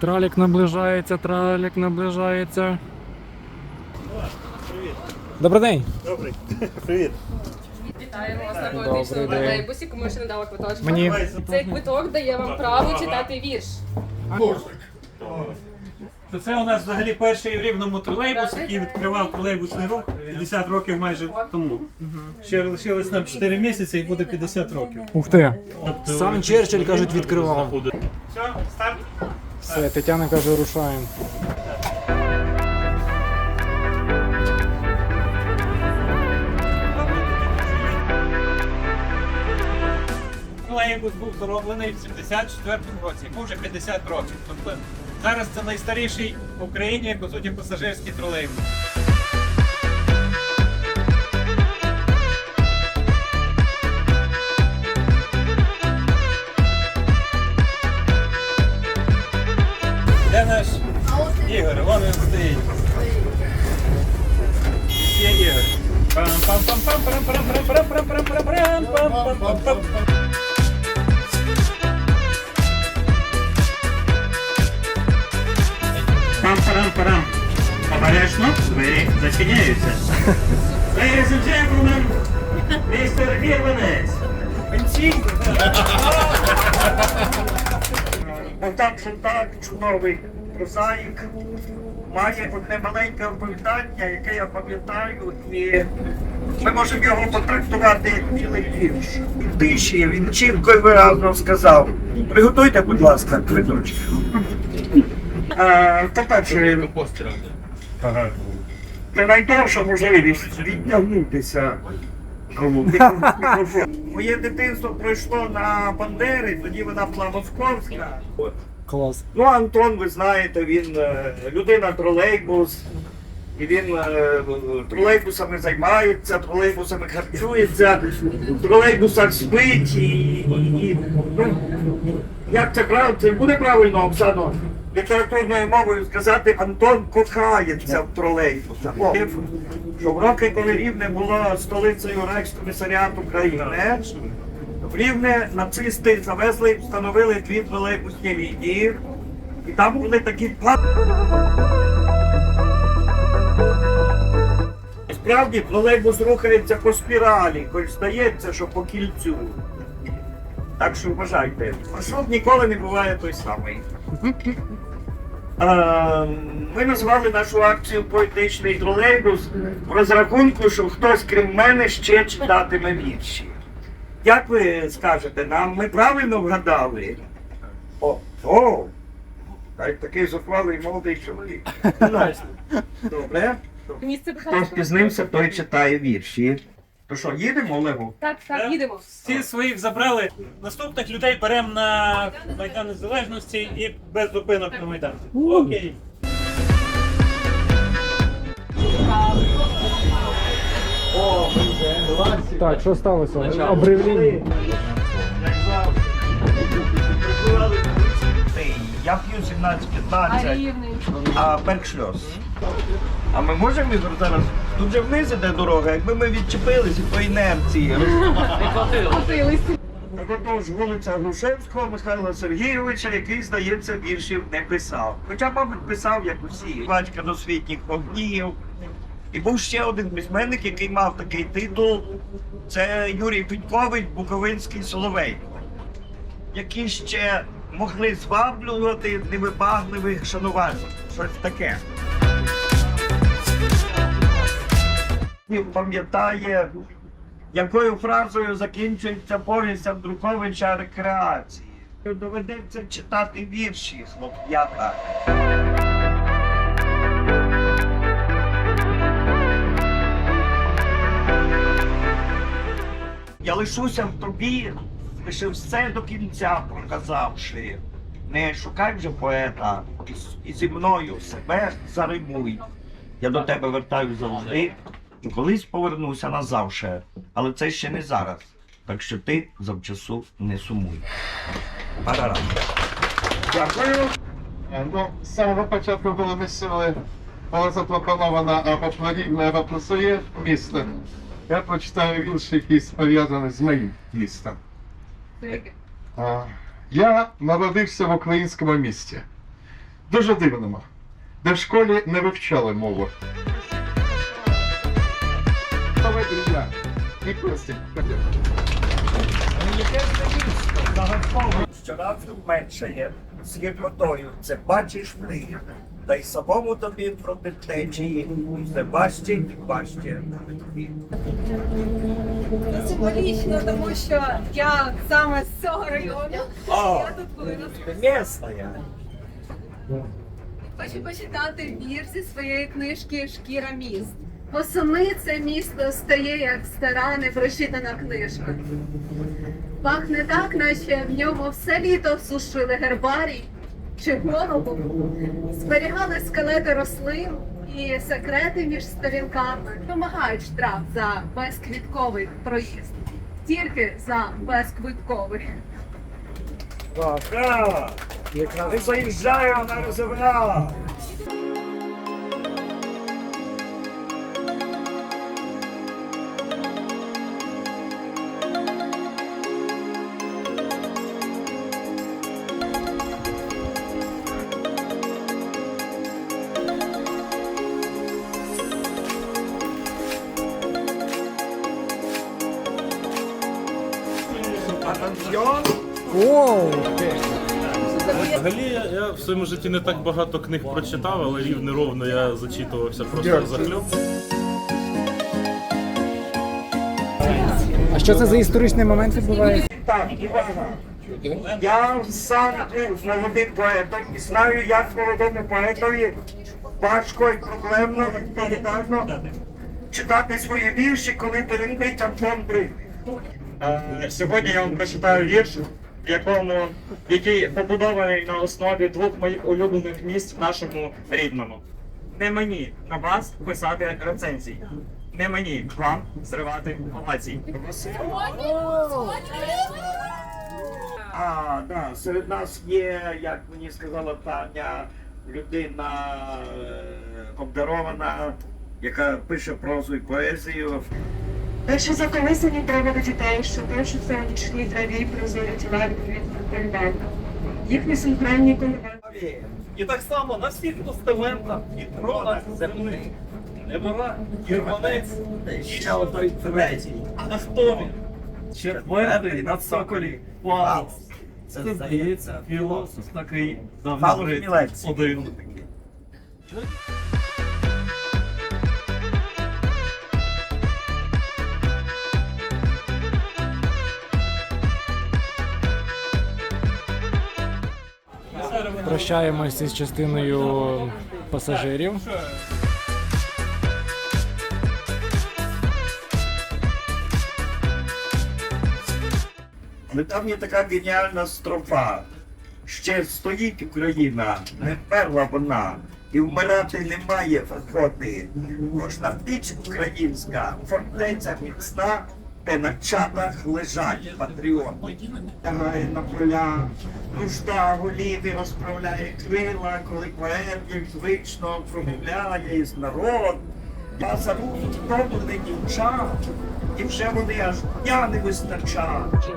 Тралік наближається, тралік наближається. Добрий день. Добрий. Привіт. Вітаємо вас на Добрий поетичному день. тролейбусі, кому ще не дала квиточка. Мені Цей квиток дає вам право читати вірш. То це у нас взагалі перший в рівному тролейбус, який відкривав тролейбусний рух 50 років майже тому. Ще лишилось нам 4 місяці і буде 50 років. ух ти. Тобто... Сам Черчилль, кажуть, відкривав. Все, старт. Все, Тетяна каже, рушаємо. Тролейбус був зроблений в 74-му році, йому вже 50 років. Тобто зараз це найстаріший в Україні, по суті, пасажирський тролейбус. Парам-парам. Обережно двері зачиняються. Ladies and gentlemen, містер ну так Богдан так, чудовий прозаїк, має одне маленьке оповідання, яке я пам'ятаю і ми можемо його потрактувати як білий вірш. В тиші він чітко і виразно сказав. Приготуйте, будь ласка, квиточки. Е, По-перше, це найдовша можливість відтягнутися. Моє дитинство пройшло на Бандери, тоді вона була московська. Клас. Ну, Антон, ви знаєте, він е, людина тролейбус, і він е, тролейбусами займається, тролейбусами харчується, в тролейбусах спить і, і ну, як це правильно, це буде правильно, Оксано, літературною мовою сказати, Антон кохається в тролейбусах. Що в роки, коли Рівне було столицею Рейхскомісаріату України, в Рівне нацисти завезли, встановили дві тролейбусні лінії, і там були такі пла- Справді тролейбус рухається по спіралі, хоч здається, що по кільцю. Так що вважайте, маршрут ніколи не буває той самий. Е, Ми назвали нашу акцію поетичний тролейбус в розрахунку, що хтось крім мене ще читатиме вірші. Як ви скажете, нам ми правильно вгадали? О, о! Так, такий зухвалий молодий чоловік. Добре. Місце Хто питання. спізнився, той читає вірші. То що, їдемо, Олегу? Так, так, їдемо. Всі своїх забрали. Наступних людей беремо на Майдан Незалежності і без зупинок на Майдан. Окей. Так, що сталося? Обривління. Я п'ю 17-15, рівний. а перкшльос. А ми можемо Ігор, зараз? Тут же вниз іде дорога, якби ми відчепилися по інерції. Купились. Так отож вулиця Грушевського Михайла Сергійовича, який, здається, віршів не писав. Хоча, мабуть, писав, як усі. Батька досвітніх вогнів. І був ще один письменник, який мав такий титул. Це Юрій Пенькович, Буковинський Соловей, які ще могли зваблювати невибагливих шанувальників. Щось таке. Пам'ятає, якою фразою закінчується повість Андруховича рекреації. Доведеться читати вірші, хлоп'ята. Я лишуся в тобі, лише все до кінця проказавши. Не шукай вже поета, і зі мною себе заримуй. Я до тебе вертаюсь завжди, колись повернуся назавше. Але це ще не зараз. Так що ти завчасу не сумуй. Парара. Дякую. Е, Ну, з самого початку, коли ми сіли, була запропонована популярна вопросує місто. Я прочитаю вірш, який пов'язаний з моїм містом. Я народився в українському місті. Дуже дивними, де в школі не вивчали мову. І Костя. Щоразу менше з гіркотою це бачиш ти. Та й самому тобі проти течії, все важче і важче. Символічно, тому що я саме з цього району. О, Я тут виросла. місто я. Хочу почитати вірш зі своєї книжки Шкіра міст. Восени це місто стає як стара непрочитана книжка. Пахне так, наче в ньому все літо сушили гербарій чи голову, зберігали скелети рослин і секрети між сторінками. Вимагають штраф за безквітковий проїзд. Тільки за безквитковий. Ага, не заїжджаю на розібра. Оу! Взагалі я, я в своєму житті не так багато книг прочитав, але рівно ровно я зачитувався просто захльоп. А що це за історичний момент відбувається? Так, Івана. Я сам був молодим поетом і знаю, як молодому поетові важко і проблемно відповідально читати свої вірші, коли передбить Антон Брик. Сьогодні я вам прочитаю вірш, якому який побудований на основі двох моїх улюблених місць в нашому рідному. Не мені на вас писати рецензії. Не мені вам зривати овації. А, да, серед нас є, як мені сказала Таня, людина е, обдарована, яка пише прозу і поезію. Перше заколисані треба до дітей, що першу це нічні траві прозорі тіла відповідно передати. Їхні синхронні коливання. І так само на всіх постаментах і тронах земних. Не була гірванець, ще отой третій. А хто він? Четвертий на цоколі. Вау! Це здається, філософ такий Хмілець. один. Прощаємося з частиною пасажирів. Але там є така геніальна строфа. Ще стоїть Україна, не вмерла вона, і вмирати немає охоти. Кожна піч українська, фортеця міцна, де на чатах лежать патріоти. Тягає на поля, нужда голіві розправляє крила, коли поет, як звично, промовляє із народ. Я забув тому дівчат, і вже вони аж дня не вистачать.